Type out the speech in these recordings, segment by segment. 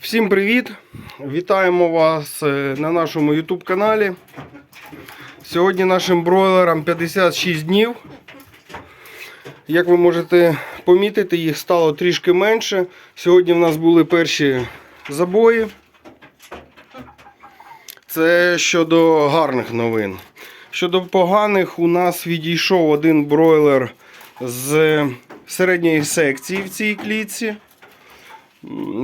Всім привіт! Вітаємо вас е, на нашому YouTube каналі. Сьогодні нашим бройлерам 56 днів. Як ви можете помітити, їх стало трішки менше. Сьогодні в нас були перші забої. Це щодо гарних новин. Щодо поганих, у нас відійшов один бройлер з середньої секції в цій клітці.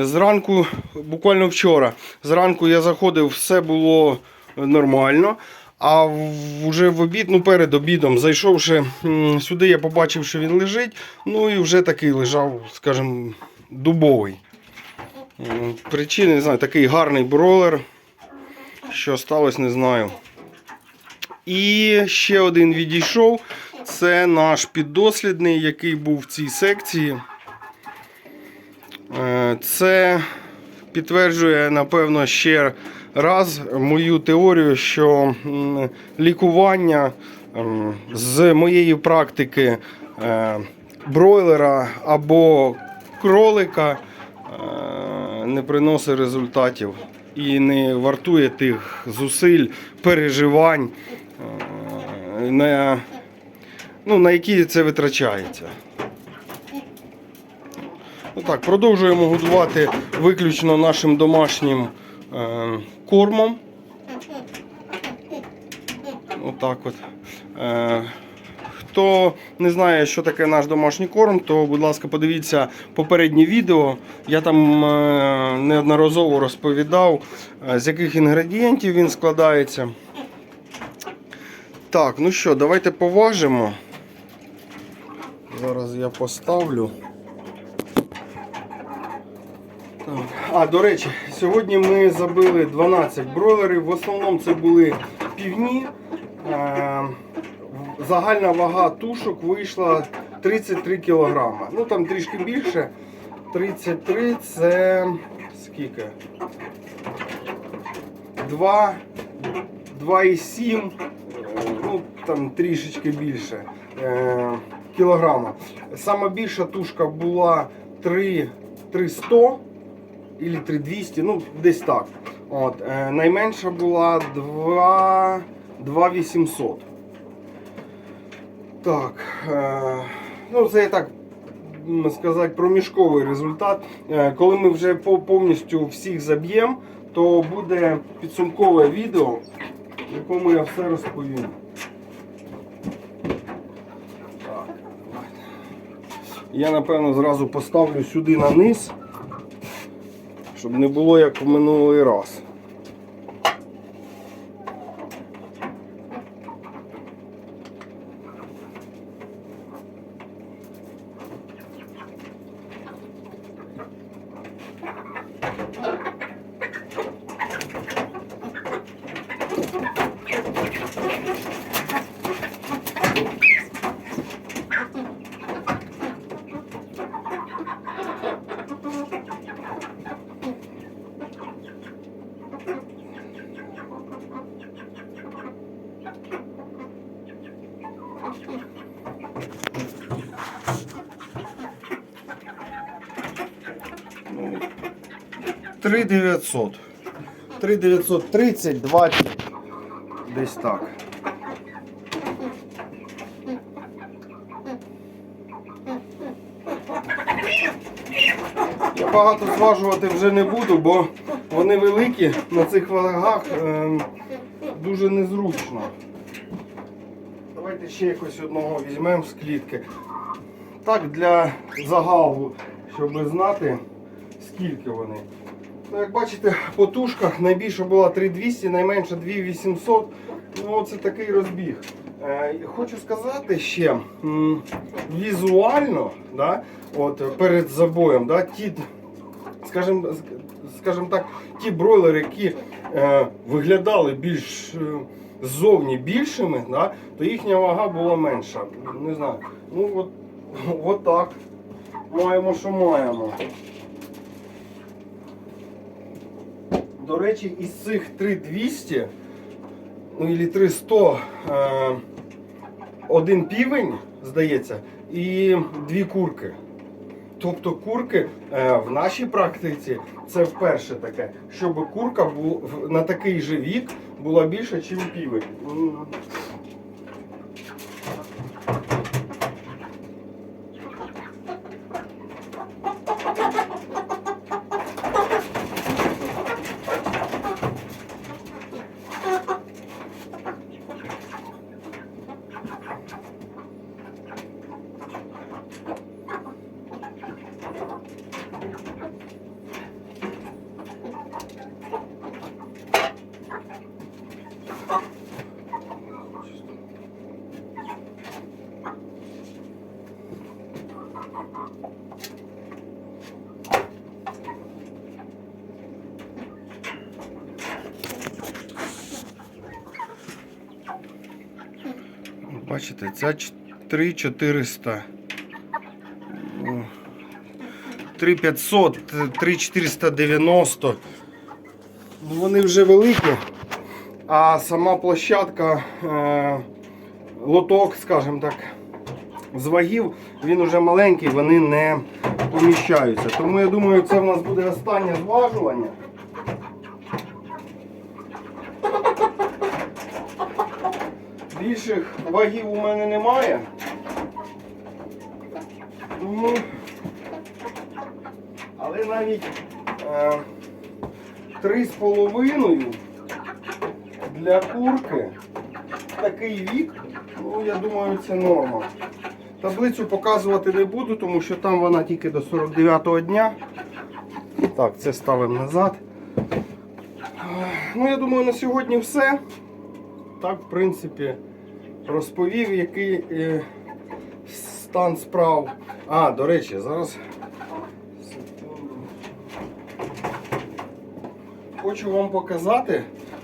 Зранку, буквально вчора, зранку я заходив, все було нормально. А вже в обід, ну перед обідом, зайшовши сюди, я побачив, що він лежить. Ну і вже такий лежав, скажімо, дубовий. Причини, не знаю, такий гарний бролер. Що сталося, не знаю. І ще один відійшов. Це наш піддослідний, який був в цій секції. Е, Це підтверджує, напевно, ще раз мою теорію, що лікування з моєї практики е, бройлера або кролика е, не приносить результатів і не вартує тих зусиль, переживань, на, ну, на які це витрачається. Ну так, продовжуємо годувати виключно нашим домашнім е, кормом. Отак от. Е, хто не знає, що таке наш домашній корм, то, будь ласка, подивіться попереднє відео. Я там е, неодноразово розповідав, е, з яких інгредієнтів він складається. Так, ну що, давайте поважимо. Зараз я поставлю. Так. А, до речі, сьогодні ми забили 12 бройлерів. В основному це були півні. Е, Загальна вага тушок вийшла 33 кг. Ну там трішки більше. 33 це скільки? 2, 2,7, е, ну там трішечки більше е, кілограма. Сама більша тушка була 3 300 или 3200, ну десь так. От, е, найменша була 2, 2800. Так, е, ну це я так сказати проміжковий результат. Е, коли ми вже повністю всіх заб'ємо, то буде підсумкове відео, в якому я все розповім. Я напевно зразу поставлю сюди на низ щоб не було як в минулий раз. Три 900. 3 930, 20. Десь так. Я багато зважувати вже не буду, бо вони великі на цих вагах ем, дуже незручно. Давайте ще якось одного візьмемо з клітки. Так, для загалу, щоб знати, скільки вони. Ну, як бачите, по тушках найбільша була 3200, найменша 2800. Ну, це такий розбіг. Е, хочу сказати ще, візуально, да, от, перед забоєм, да, ті, скажімо, скажімо так, ті бройлери, які е, виглядали більш е, ззовні більшими, да, то їхня вага була менша. Не знаю. Ну от, от так. Маємо, що маємо. До речі, із цих 3200, ну і 300, е, один півень, здається, і дві курки. Тобто курки е, в нашій практиці це вперше таке, щоб курка на такий же вік була більша, ніж півень. Бачите, ця 3400. 3500, 3490. Ну, Вони вже великі. А сама площадка, е, лоток, скажімо так, з вагів, він уже маленький, вони не поміщаються. Тому я думаю, це в нас буде останнє зважування. Більших вагів у мене немає. Тому, але навіть е, три з половиною для курки такий вік, ну я думаю, це норма. Таблицю показувати не буду, тому що там вона тільки до 49-го дня. Так, це ставимо назад. Е, Ну, я думаю, на сьогодні все. Так, в принципі, розповів, який е, стан справ. А, до речі, зараз. Хочу вам показати.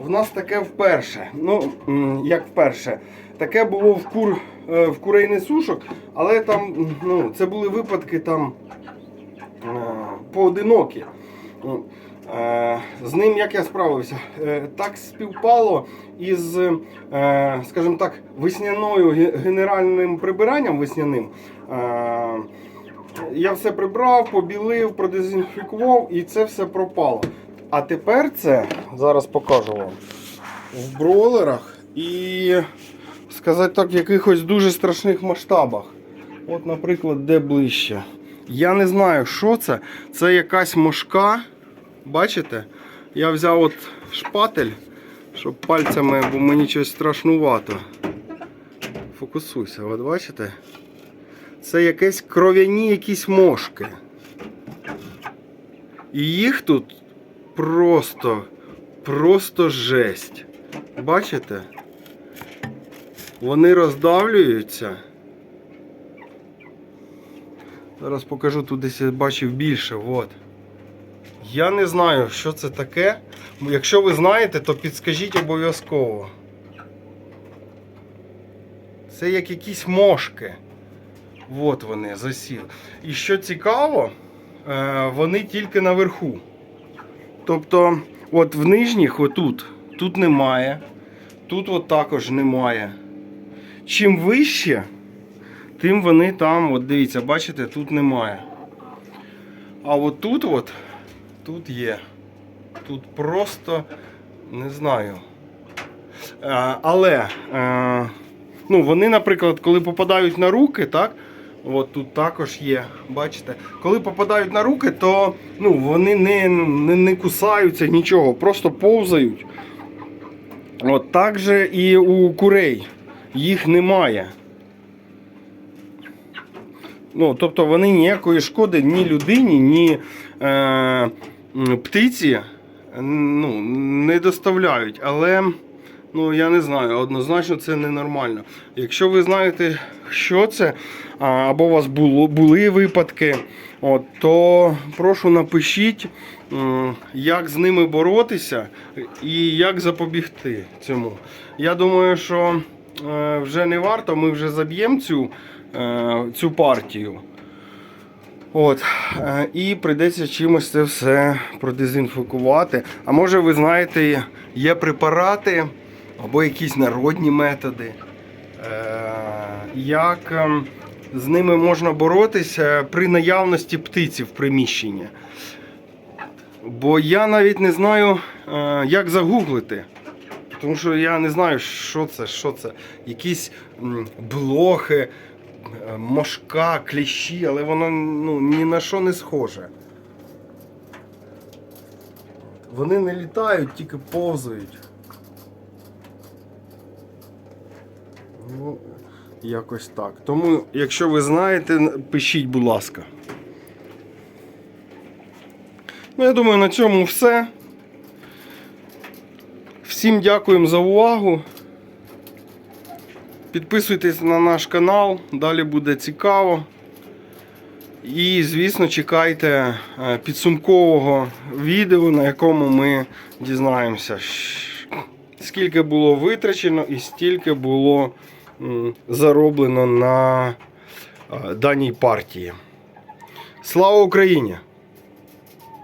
В нас таке вперше. Ну, як вперше. Таке було в кур е, в курейний сушок, але там ну, це були випадки там е, поодинокі. Ну, е, З ним як я справився? Е, Так співпало із, е, скажімо так, весняною генеральним прибиранням весняним. Я все прибрав, побілив, продезінфікував і це все пропало. А тепер це зараз покажу вам в бройлерах і сказати так, в якихось дуже страшних масштабах. От, наприклад, де ближче. Я не знаю, що це. Це якась мошка. Бачите? Я взяв от шпатель, щоб пальцями, бо мені щось страшнувато. Фокусуйся, от бачите? Це якесь кров'яні якісь мошки. І їх тут просто, просто жесть. Бачите? Вони роздавлюються. Зараз покажу тут десь я бачив більше. От. Я не знаю, що це таке. Якщо ви знаєте, то підскажіть обов'язково. Це як якісь мошки. От вони засіли. І що цікаво, е, вони тільки наверху. Тобто, от в нижніх, отут, тут немає. Тут от також немає. Чим вище, тим вони там, от дивіться, бачите, тут немає. А от тут от, тут є. Тут просто не знаю. Е, але е, ну, вони, наприклад, коли попадають на руки, так? От тут також є, бачите. Коли попадають на руки, то ну, вони не, не, не кусаються нічого, просто повзають. От так же і у курей їх немає. Ну, тобто вони ніякої шкоди ні людині, ні е, птиці ну, не доставляють. Але ну, я не знаю, однозначно це ненормально. Якщо ви знаєте, що це, або у вас було, були випадки, от, то прошу напишіть, як з ними боротися і як запобігти цьому. Я думаю, що е, вже не варто, ми вже заб'ємо цю, е, цю партію. От, е, і прийдеться чимось це все продезінфікувати. А може, ви знаєте, є препарати або якісь народні методи, е, як ем, з ними можна боротися при наявності птиці в приміщенні. Бо я навіть не знаю, е, як загуглити. Тому що я не знаю, що це, що це. Якісь блохи, мошка, кліщі, але воно ну, ні на що не схоже. Вони не літають, тільки повзають. Ну, якось так. Тому, якщо ви знаєте, пишіть, будь ласка. Ну, я думаю, на цьому все. Всім дякуємо за увагу. Підписуйтесь на наш канал, далі буде цікаво. І, звісно, чекайте е, підсумкового відео, на якому ми дізнаємося, скільки було витрачено і стільки було зароблено на е, даній партії. Слава Україні!